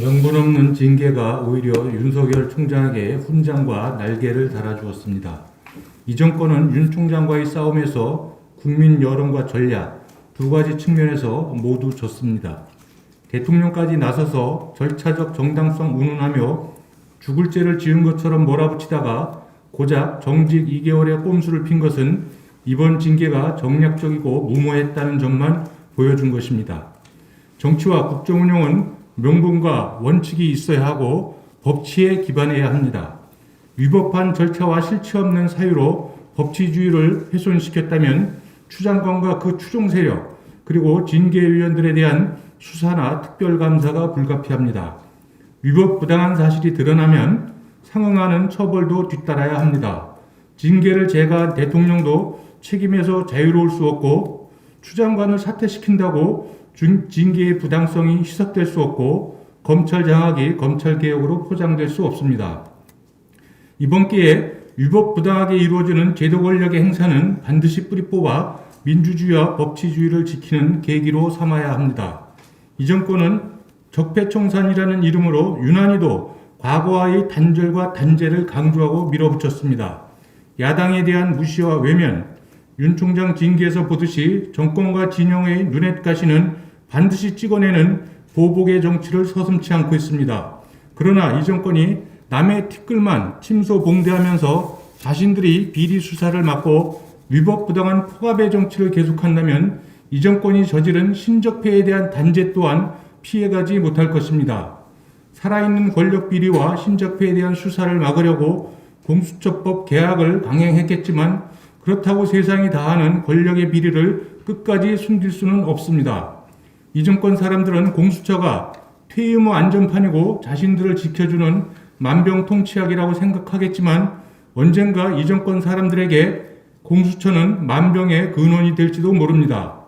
명분 없는 징계가 오히려 윤석열 총장에게 훈장과 날개를 달아주었습니다. 이 정권은 윤 총장과의 싸움에서 국민 여론과 전략 두 가지 측면에서 모두 졌습니다. 대통령까지 나서서 절차적 정당성 운운하며 죽을 죄를 지은 것처럼 몰아붙이다가 고작 정직 2개월의 꼼수를 핀 것은 이번 징계가 정략적이고 무모했다는 점만 보여준 것입니다. 정치와 국정 운영은 명분과 원칙이 있어야 하고 법치에 기반해야 합니다. 위법한 절차와 실체 없는 사유로 법치주의를 훼손시켰다면 추장관과 그 추종 세력 그리고 징계위원들에 대한 수사나 특별감사가 불가피합니다. 위법 부당한 사실이 드러나면 상응하는 처벌도 뒤따라야 합니다. 징계를 제거한 대통령도 책임에서 자유로울 수 없고 추장관을 사퇴시킨다고 중- 징계의 부당성이 희석될 수 없고 검찰 장악이 검찰 개혁으로 포장될 수 없습니다. 이번 기회에 위법 부당하게 이루어지는 제도 권력의 행사는 반드시 뿌리 뽑아 민주주의와 법치주의를 지키는 계기로 삼아야 합니다. 이 정권은 적폐청산이라는 이름으로 유난히도 과거와의 단절과 단죄를 강조하고 밀어붙였습니다. 야당에 대한 무시와 외면, 윤 총장 징계에서 보듯이 정권과 진영의 눈엣 가시는 반드시 찍어내는 보복의 정치를 서슴치 않고 있습니다. 그러나 이 정권이 남의 티끌만 침소봉대하면서 자신들이 비리 수사를 맡고 위법 부당한 포갑의 정치를 계속한다면 이 정권이 저지른 신적폐에 대한 단죄 또한 피해가지 못할 것입니다. 살아있는 권력 비리와 신적폐에 대한 수사를 막으려고 공수처법 개혁을 강행했겠지만 그렇다고 세상이 다하는 권력의 비리를 끝까지 숨길 수는 없습니다. 이 정권 사람들은 공수처가 퇴임 후 안전판이고 자신들을 지켜주는 만병통치약이라고 생각하겠지만 언젠가 이 정권 사람들에게 공수처는 만병의 근원이 될지도 모릅니다.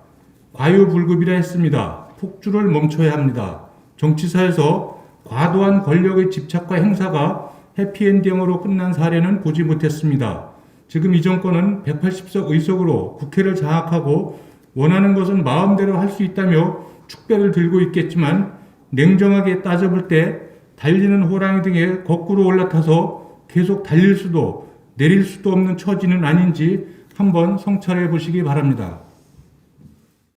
과유불급이라 했습니다. 폭주를 멈춰야 합니다. 정치사에서 과도한 권력의 집착과 행사가 해피엔딩으로 끝난 사례는 보지 못했습니다. 지금 이 정권은 180석 의석으로 국회를 장악하고 원하는 것은 마음대로 할 수 있다며 축배를 들고 있겠지만 냉정하게 따져볼 때 달리는 호랑이 등에 거꾸로 올라타서 계속 달릴 수도 내릴 수도 없는 처지는 아닌지 한번 성찰해 보시기 바랍니다.